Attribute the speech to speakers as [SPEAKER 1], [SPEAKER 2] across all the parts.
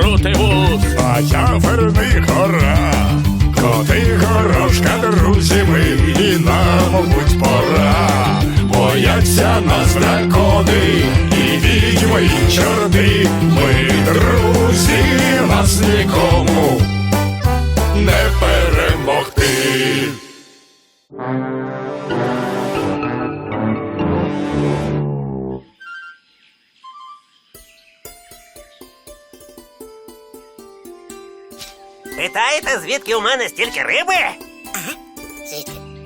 [SPEAKER 1] крути вуз.
[SPEAKER 2] А я верний гора, коти горошка, друзі ми, і нам, мабуть, пора. Бояться нас дракони, і відьми, і чорти. Ми друзі, нас нікому
[SPEAKER 3] Питаєте, звідки у мене стільки риби?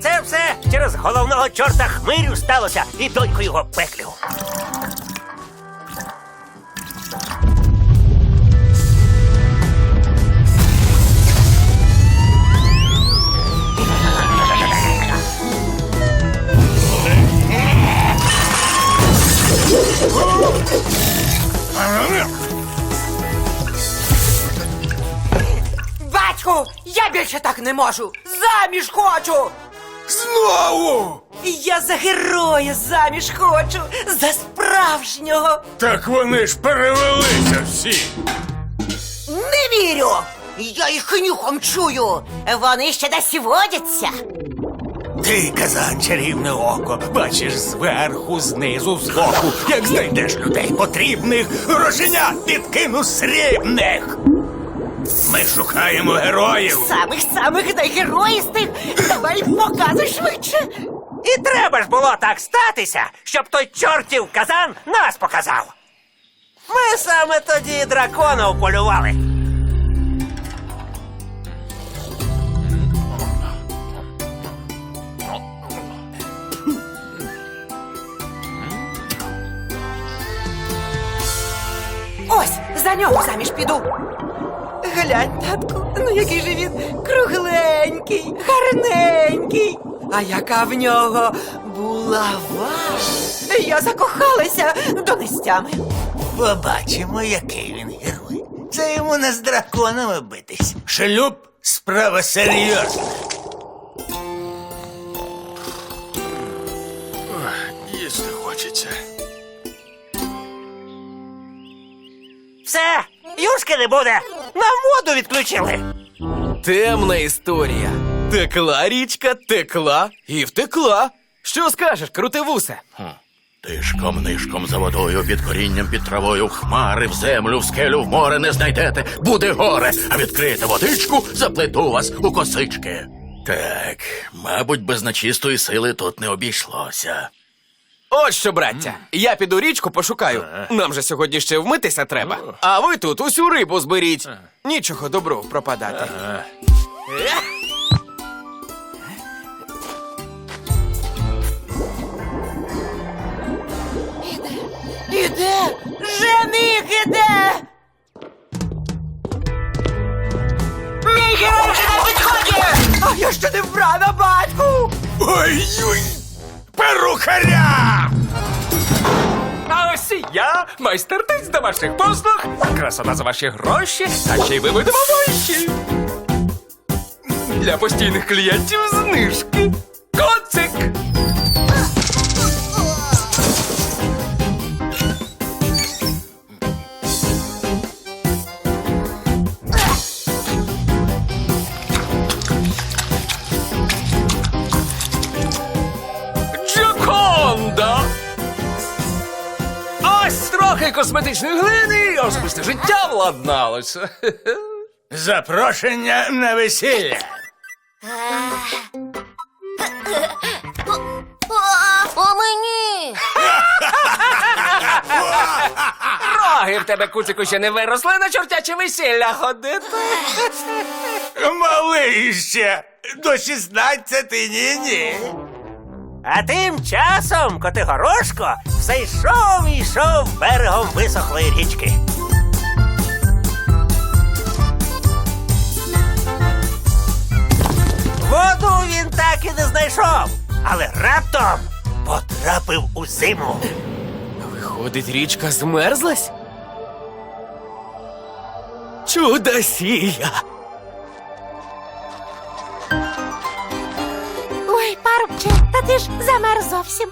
[SPEAKER 3] Це все через головного чорта хмирю сталося і доньку його пеклю.
[SPEAKER 4] Батьку, я більше так не можу. Заміж хочу.
[SPEAKER 2] Знову!
[SPEAKER 4] Я за героя заміж хочу. За справжнього.
[SPEAKER 2] Так вони ж перевелися всі.
[SPEAKER 4] Не вірю. Я їх нюхом чую. Вони ще десь водяться.
[SPEAKER 5] Ти, казан, чарівне око, бачиш зверху, знизу, збоку, як знайдеш людей потрібних, грошенят підкину срібних. Ми шукаємо героїв.
[SPEAKER 4] Самих самих найгероїстих. Давай показуй швидше.
[SPEAKER 3] І треба ж було так статися, щоб той чортів казан нас показав. Ми саме тоді дракона уполювали.
[SPEAKER 4] Ось, за нього заміж піду. Глянь, татку, ну який же він кругленький, гарненький. А яка в нього булава. Я закохалася до нестями.
[SPEAKER 5] Побачимо, який він герой. Це йому не з драконами битись. Шлюб справа серйозна.
[SPEAKER 2] Їсти хочеться.
[SPEAKER 3] Все, юшки не буде. Нам воду відключили.
[SPEAKER 6] Темна історія. Текла річка, текла і втекла. Що скажеш, крутивусе?
[SPEAKER 1] Тишком нишком за водою, під корінням, під травою, в хмари, в землю, в скелю, в море не знайдете, буде горе, а відкрите водичку, заплету вас у косички. Так, мабуть, без нечистої сили тут не обійшлося.
[SPEAKER 6] От що, браття, я піду річку пошукаю. Нам же сьогодні ще вмитися треба. А ви тут усю рибу зберіть. Нічого доброго пропадати.
[SPEAKER 4] Іде! Жених іде! Мій герой вже на підході! А я ще не вбрана, батьку!
[SPEAKER 5] Ой-ой! Перухаря!
[SPEAKER 7] А ось і я, майстертець ваших послуг, красота за ваші гроші, а ще й ви вищі. Для постійних клієнтів знижки. Коцик! Трохи косметичної глини, і особисте життя владналося.
[SPEAKER 5] Запрошення на весілля.
[SPEAKER 8] А мені.
[SPEAKER 7] Роги в тебе, куцику, ще не виросли на чортяче весілля ходити.
[SPEAKER 5] Малий ще. До 16 ні-ні.
[SPEAKER 3] А тим часом Котигорошко все йшов і йшов берегом висохлої річки. Воду він так і не знайшов, але раптом потрапив у зиму.
[SPEAKER 6] Виходить, річка змерзлась? Чудосія!
[SPEAKER 8] Ой, парубче, ти ж замер зовсім.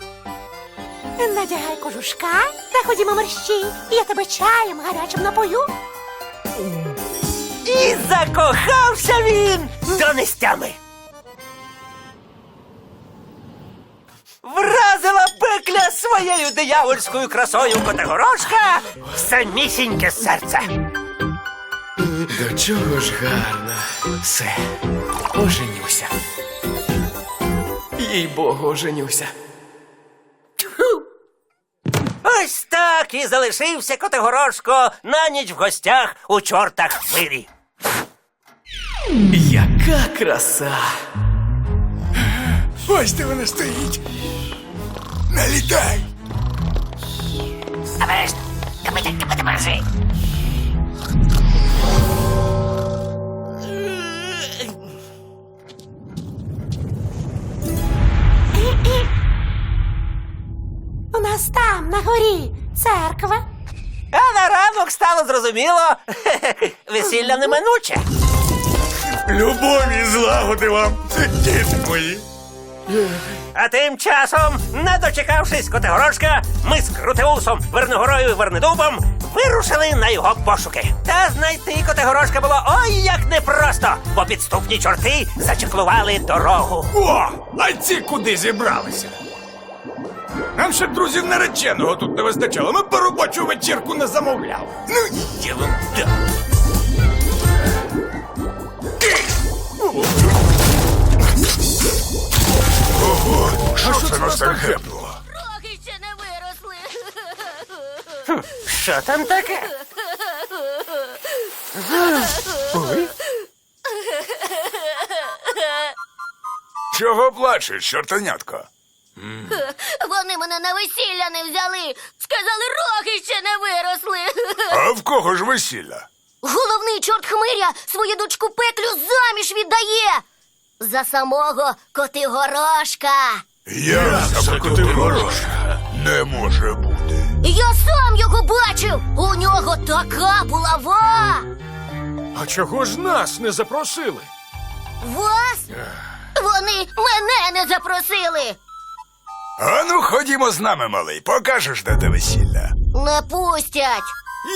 [SPEAKER 8] Надягай кожушка та ходімо мерщій, я тебе чаєм гарячим напою.
[SPEAKER 3] І закохався він до нестями. Вразила пекля своєю диявольською красою Котигорошка в самісіньке серце.
[SPEAKER 6] До чого ж гарно. Все, оженюся. Їй богу, оженюся.
[SPEAKER 3] Ось так і залишився Котигорошко на ніч в гостях у чортах хвирі.
[SPEAKER 6] Яка краса!
[SPEAKER 2] Ось де вона стоїть. Налітай.
[SPEAKER 8] У нас там, на горі, церква.
[SPEAKER 3] А на ранок стало зрозуміло, весілля неминуче.
[SPEAKER 2] Любові злагоди вам, діти мої.
[SPEAKER 3] А тим часом, не дочекавшись Котигорошка, ми з Крутеусом, Верногорою і Вернедубом вирушили на його пошуки. Та знайти Котигорошка було ой як непросто, бо підступні чорти зачеклували дорогу.
[SPEAKER 2] О, а ці куди зібралися? Нам ще друзів нареченого тут не вистачало. Ми по робочу вечірку не замовляли. Ну, я вам. Ого, що це нас так гепнуло?
[SPEAKER 8] Роги ще не виросли.
[SPEAKER 3] Що там таке?
[SPEAKER 2] Чого плачеш, чортанятко?
[SPEAKER 8] Вони мене на весілля не взяли. Сказали, роги ще не виросли.
[SPEAKER 2] А в кого ж весілля?
[SPEAKER 8] Головний чорт хмиря свою дочку пеклю заміж віддає. За самого Котигорошка.
[SPEAKER 2] Я за Котигорошка. Не може бути.
[SPEAKER 8] Я сам його бачив. У нього така булава.
[SPEAKER 7] А чого ж нас не запросили?
[SPEAKER 8] Вас? Вони мене не запросили.
[SPEAKER 2] А ну ходімо з нами, малий, покажеш, де те весілля.
[SPEAKER 8] Не пустять.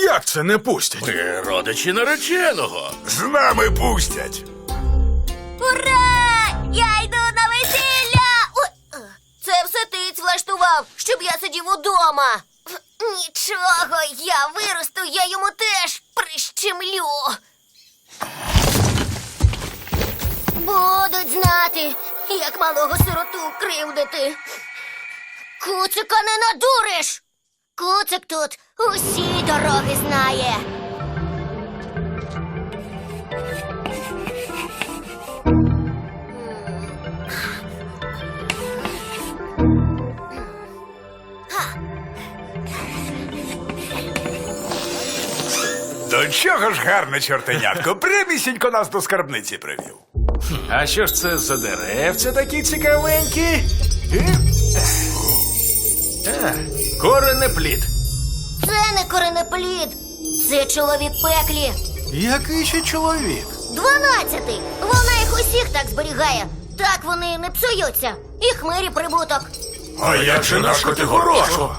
[SPEAKER 7] Як це не пустять?
[SPEAKER 1] Ми родичі нареченого.
[SPEAKER 2] З нами пустять.
[SPEAKER 8] Ура! Я йду на весілля! Ой, е, Це все ти влаштував, щоб я сидів удома. Нічого, я виросту, я йому теж прищемлю. Будуть знати, як малого сироту кривдити. Куцика не надуриш. Куцик тут усі дороги знає.
[SPEAKER 2] До чого ж гарне чортенятко, прямісінько нас до скарбниці привів.
[SPEAKER 7] А що ж це за деревця такі цікавенькі? А, коренеплід.
[SPEAKER 8] Це не коренеплід, це чоловік пеклі.
[SPEAKER 7] Який ще чоловік?
[SPEAKER 8] Дванадцятий. Вона їх усіх так зберігає. Так вони не псуються. І хмирі прибуток.
[SPEAKER 2] А як же наш Котигорошко?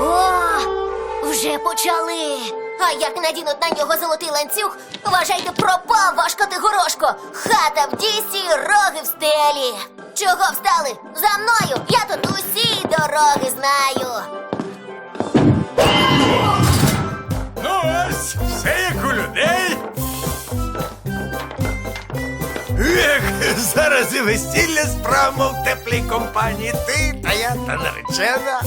[SPEAKER 8] О, вже почали. А як надінуть на нього золотий ланцюг, вважайте, пропав ваш категорошко. Хата в дісі, роги в стелі. Чого встали? За мною! Я тут усі дороги знаю.
[SPEAKER 2] Ну ось, все як у людей. Ех, зараз і весілля справимо в теплій компанії. Ти та я та наречена.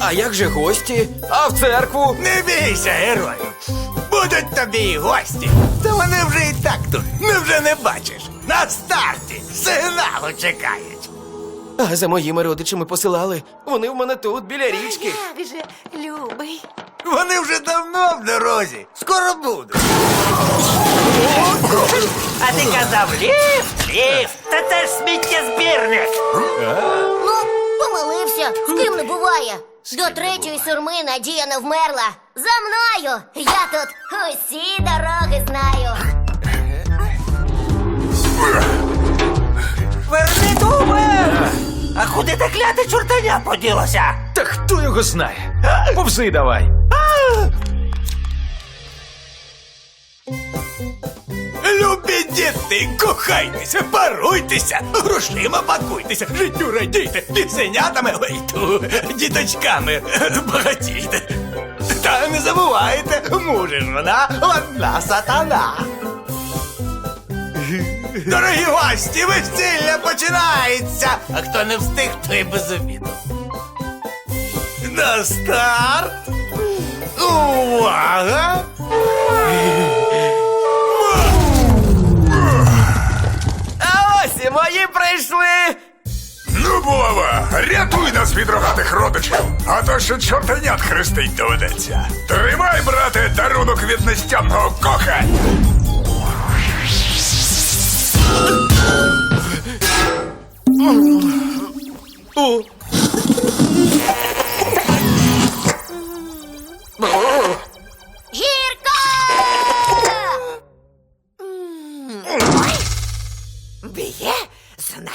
[SPEAKER 6] А як же гості? А в церкву?
[SPEAKER 5] Не бійся, герою. Будуть тобі і гості. Та вони вже і так тут. Не вже не бачиш. На старті сигналу чекають.
[SPEAKER 6] А за моїми родичами посилали. Вони в мене тут, біля річки.
[SPEAKER 4] Як же, любий.
[SPEAKER 5] Вони вже давно в дорозі. Скоро будуть.
[SPEAKER 3] Ти казав ліфт, ліфт, та це ж сміттєзбірник.
[SPEAKER 8] Ну, помилився, з ким не буває. До третьої сурми надія не вмерла. За мною! Я тут усі дороги знаю.
[SPEAKER 3] Верни Вернедубе! А куди те кляте чортаня поділося?
[SPEAKER 7] Та хто його знає? Повзи давай.
[SPEAKER 5] Любі діти, кохайтеся, паруйтеся, грошима пакуйтеся, життю радійте, пісенятами, ой, ту, діточками багатійте. Та не забувайте, муже ж вона одна сатана. Дорогі гості, весілля починається! А хто не встиг, той без обіду. На старт! Увага!
[SPEAKER 6] Мої прийшли.
[SPEAKER 5] Ну, Вова, рятуй нас від рогатих родичів, а то ще чортенят хрестить доведеться. Тримай, брате, дарунок від нестямного кохання!
[SPEAKER 8] Гірка!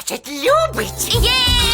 [SPEAKER 9] Значить, любить.
[SPEAKER 8] Їж,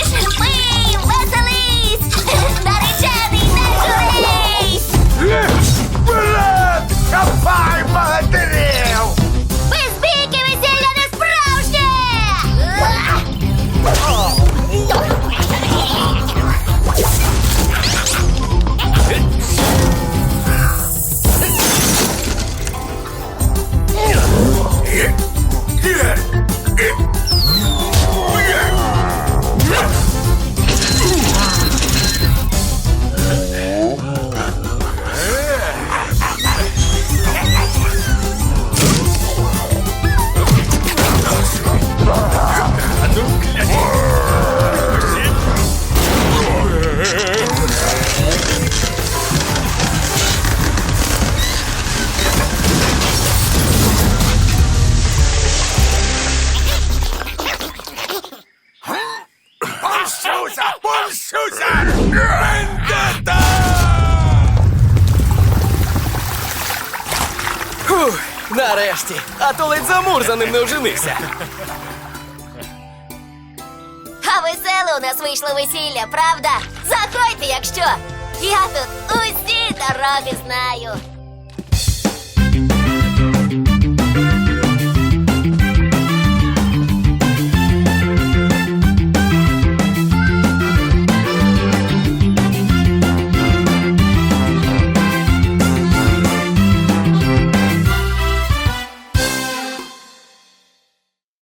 [SPEAKER 5] Помщуся! Вендета!
[SPEAKER 6] Фух, нарешті. А то ледь замур за ним не оженився.
[SPEAKER 8] А веселе у нас вийшло весілля, правда? Заходьте, якщо. Я тут усі дороги знаю.